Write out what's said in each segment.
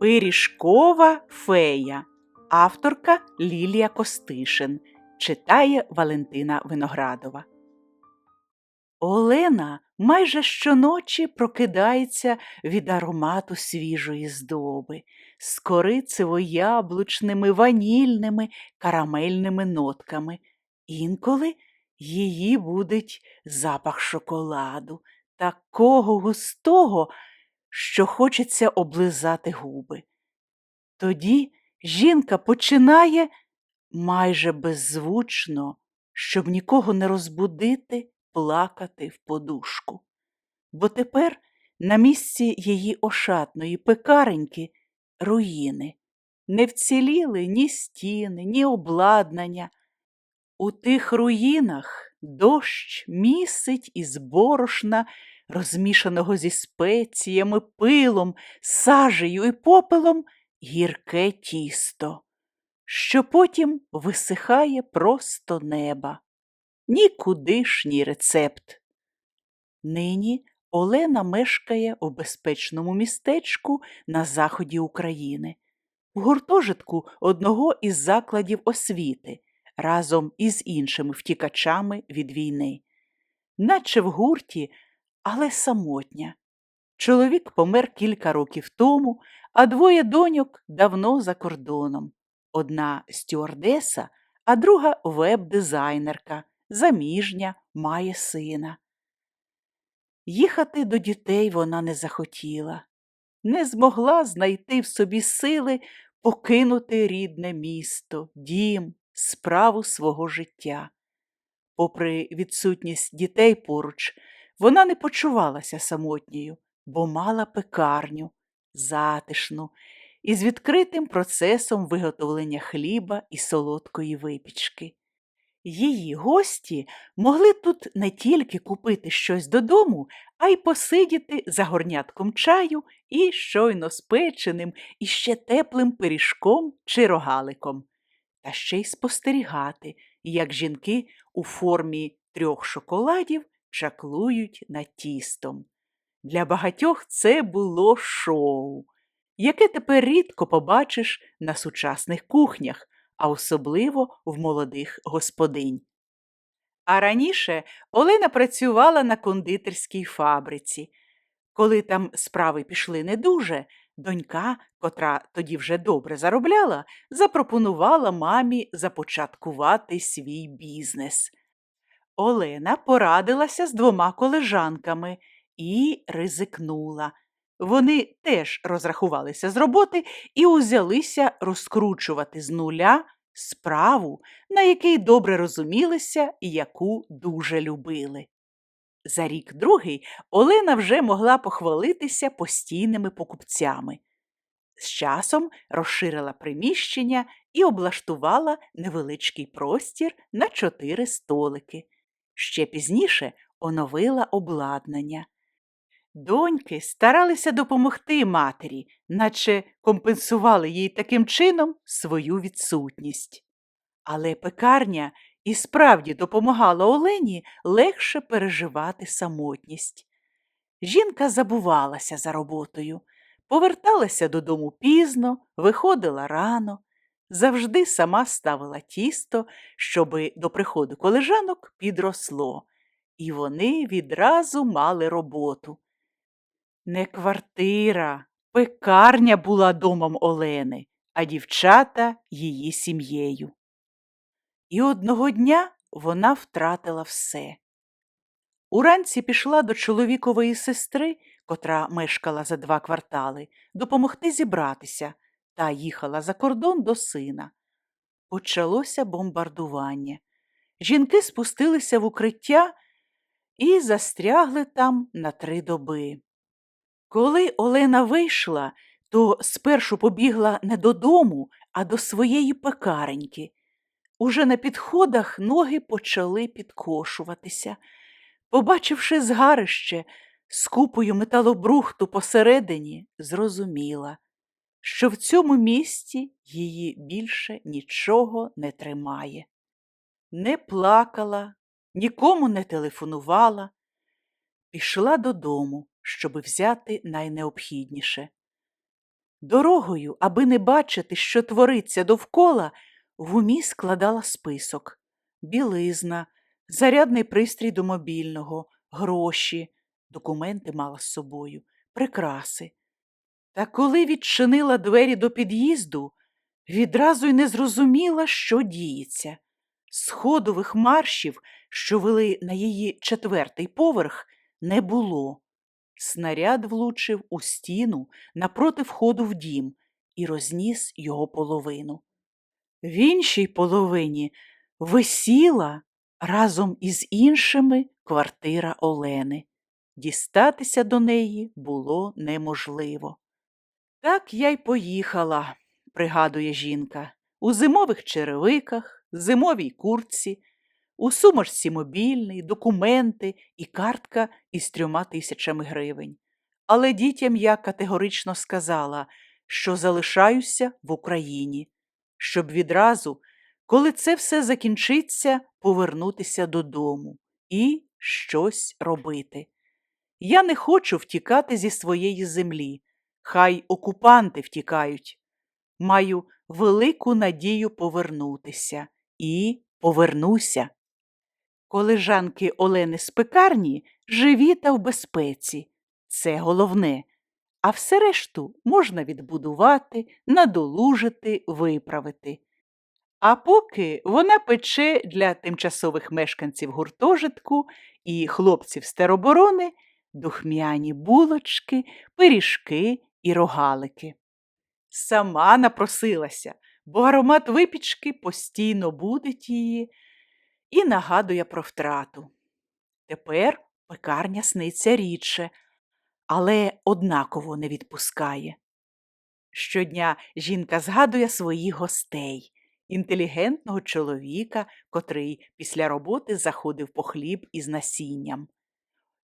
Пиріжкова фея, авторка Лілія Костишин, читає Валентина Виноградова. Олена майже щоночі прокидається від аромату свіжої здоби з корицево-яблучними, ванільними, карамельними нотками. Інколи її будить запах шоколаду, такого густого, що хочеться облизати губи. Тоді жінка починає майже беззвучно, щоб нікого не розбудити, плакати в подушку. Бо тепер на місці її ошатної пекареньки руїни. Не вціліли ні стіни, ні обладнання. У тих руїнах дощ місить із борошна, розмішаного зі спеціями, пилом, сажею і попелом гірке тісто, що потім висихає просто неба. Нікудишній рецепт. Нині Олена мешкає у безпечному містечку на заході України, в гуртожитку одного із закладів освіти разом із іншими втікачами від війни, наче в гурті, але самотня. Чоловік помер кілька років тому, а двоє доньок давно за кордоном. Одна стюардеса, а друга веб-дизайнерка, заміжня, має сина. Їхати до дітей вона не захотіла, не змогла знайти в собі сили покинути рідне місто, дім, справу свого життя. Попри відсутність дітей поруч, вона не почувалася самотньою, бо мала пекарню, затишну, із відкритим процесом виготовлення хліба і солодкої випічки. Її гості могли тут не тільки купити щось додому, а й посидіти за горнятком чаю і щойно спеченим і ще теплим пиріжком чи рогаликом, та ще й спостерігати, як жінки у формі трьох шоколадів чаклують над тістом. Для багатьох це було шоу, яке тепер рідко побачиш на сучасних кухнях а особливо в молодих господинь. А раніше Олена працювала на кондитерській фабриці. Коли там справи пішли не дуже, донька, котра тоді вже добре заробляла, запропонувала мамі започаткувати свій бізнес. Олена порадилася з двома колежанками і ризикнула. Вони теж розрахувалися з роботи і узялися розкручувати з нуля справу, на якій добре розумілися і яку дуже любили. За рік другий Олена вже могла похвалитися постійними покупцями. З часом розширила приміщення і облаштувала невеличкий простір на чотири столики. Ще пізніше оновила обладнання. Доньки старалися допомогти матері, наче компенсували їй таким чином свою відсутність. Але пекарня і справді допомагала Олені легше переживати самотність. Жінка забувалася за роботою, поверталася додому пізно, виходила рано, завжди сама ставила тісто, щоби до приходу колежанок підросло, і вони відразу мали роботу. Не квартира, пекарня була домом Олени, а дівчата її сім'єю. І одного дня вона втратила все. Уранці пішла до чоловікової сестри, котра мешкала за два квартали, допомогти зібратися та їхала за кордон до сина. Почалося бомбардування. Жінки спустилися в укриття і застрягли там на три доби. Коли Олена вийшла, то спершу побігла не додому, а до своєї пекареньки. Уже на підходах ноги почали підкошуватися. Побачивши згарище з купою металобрухту посередині, зрозуміла, що в цьому місті її більше нічого не тримає. Не плакала, нікому не телефонувала, пішла додому щоби взяти найнеобхідніше. Дорогою, аби не бачити, що твориться довкола, в умі складала список білизна, зарядний пристрій до мобільного, гроші, документи мала з собою, прикраси. Та коли відчинила двері до під'їзду, відразу й не зрозуміла, що діється. Сходових маршів, що вели на її четвертий поверх, не було. Снаряд влучив у стіну напроти входу в дім і розніс його половину. В іншій половині висіла разом із іншими квартира Олени. Дістатися до неї було неможливо. Так я й поїхала, пригадує жінка, у зимових черевиках, зимовій куртці, у сумочці мобільний, документи і картка із трьома тисячами гривень. Але дітям я категорично сказала, що залишаюся в Україні, щоб відразу, коли це все закінчиться, повернутися додому і щось робити. Я не хочу втікати зі своєї землі. Хай окупанти втікають. Маю велику надію повернутися і повернуся. Колежанки Олени з пекарні живі та в безпеці. Це головне. А все решту можна відбудувати, надолужити, виправити. А поки вона пече для тимчасових мешканців гуртожитку і хлопців з духмяні булочки, пиріжки і рогалики. Сама напросилася, бо аромат випічки постійно будить її і нагадує про втрату. Тепер пекарня сниться рідше, але однаково не відпускає. Щодня жінка згадує своїх гостей, інтелігентного чоловіка, котрий після роботи заходив по хліб із насінням,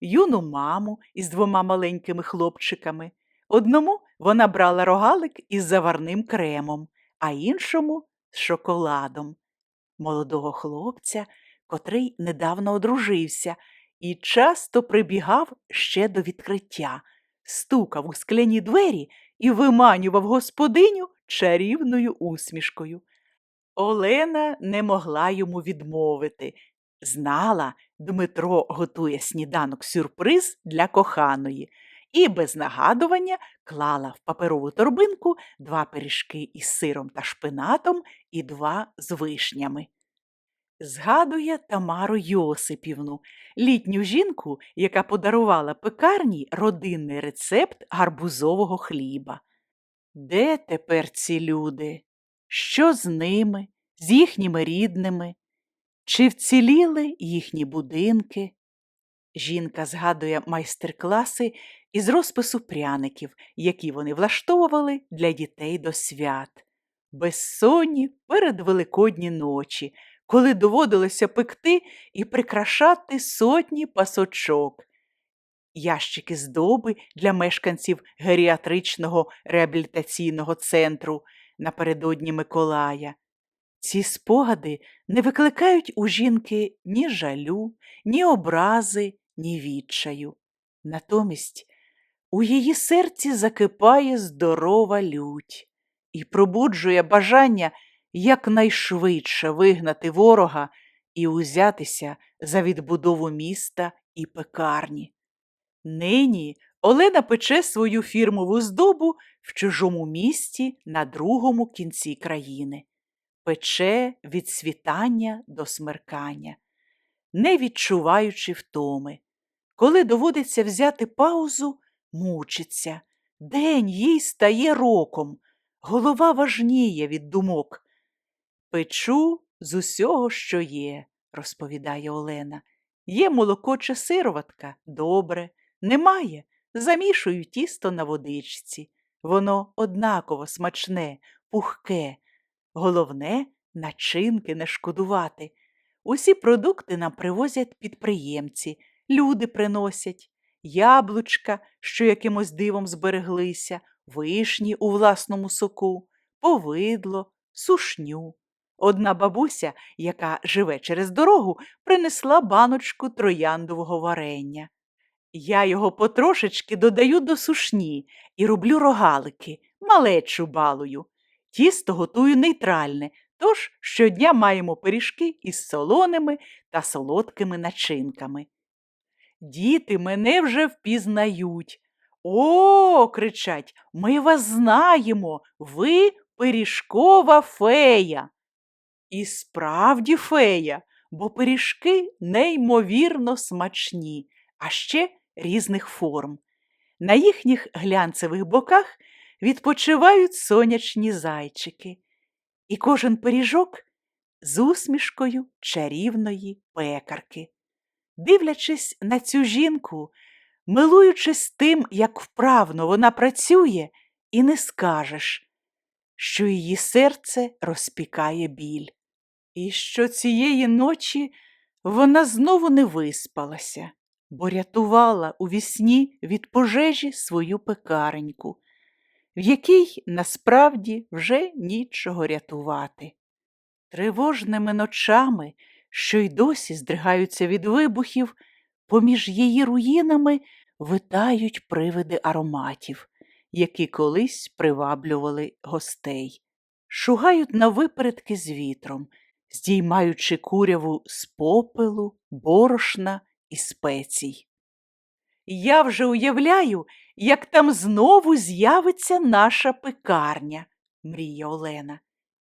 юну маму із двома маленькими хлопчиками. Одному вона брала рогалик із заварним кремом, а іншому з шоколадом. Молодого хлопця, котрий недавно одружився і часто прибігав ще до відкриття, стукав у скляні двері і виманював господиню чарівною усмішкою. Олена не могла йому відмовити. Знала, Дмитро готує сніданок сюрприз для коханої і без нагадування клала в паперову торбинку два пиріжки із сиром та шпинатом і два з вишнями. Згадує Тамару Йосипівну, літню жінку, яка подарувала пекарні родинний рецепт гарбузового хліба. Де тепер ці люди? Що з ними, з їхніми рідними? Чи вціліли їхні будинки? Жінка згадує майстер-класи із розпису пряників, які вони влаштовували для дітей до свят. Безсонні перед великодні ночі, коли доводилося пекти і прикрашати сотні пасочок. Ящики здоби для мешканців геріатричного реабілітаційного центру напередодні Миколая. Ці спогади не викликають у жінки ні жалю, ні образи, ні відчаю. Натомість у її серці закипає здорова лють і пробуджує бажання якнайшвидше вигнати ворога і узятися за відбудову міста і пекарні. Нині Олена пече свою фірмову здобу в чужому місті на другому кінці країни, пече від світання до смеркання, не відчуваючи втоми. Коли доводиться взяти паузу, мучиться. День їй стає роком, голова важніє від думок. Печу з усього, що є, розповідає Олена. Є молоко чи сироватка добре, немає. Замішую тісто на водичці. Воно однаково смачне, пухке. Головне начинки не шкодувати. Усі продукти нам привозять підприємці, люди приносять яблучка, що якимось дивом збереглися, вишні у власному соку, повидло, сушню. Одна бабуся, яка живе через дорогу, принесла баночку трояндового варення. Я його потрошечки додаю до сушні і роблю рогалики, малечу балую. Тісто готую нейтральне, тож щодня маємо пиріжки із солоними та солодкими начинками. Діти мене вже впізнають. О, кричать, ми вас знаємо, ви пиріжкова фея. І справді фея, бо пиріжки неймовірно смачні, а ще різних форм. На їхніх глянцевих боках відпочивають сонячні зайчики, і кожен пиріжок з усмішкою чарівної пекарки. Дивлячись на цю жінку, милуючись тим, як вправно вона працює, і не скажеш, що її серце розпікає біль. І що цієї ночі вона знову не виспалася, бо рятувала у вісні від пожежі свою пекареньку, в якій насправді вже нічого рятувати. Тривожними ночами, що й досі здригаються від вибухів, поміж її руїнами витають привиди ароматів, які колись приваблювали гостей, шугають на випередки з вітром, здіймаючи куряву з попелу, борошна і спецій. Я вже уявляю, як там знову з'явиться наша пекарня, мріє Олена.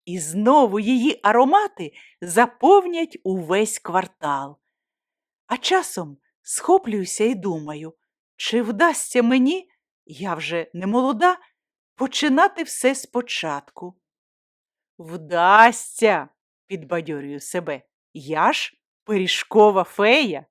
І знову її аромати заповнять увесь квартал. А часом схоплююся і думаю, чи вдасться мені, я вже не молода, починати все спочатку. Вдасться, підбадьорюю себе. Я ж пиріжкова фея.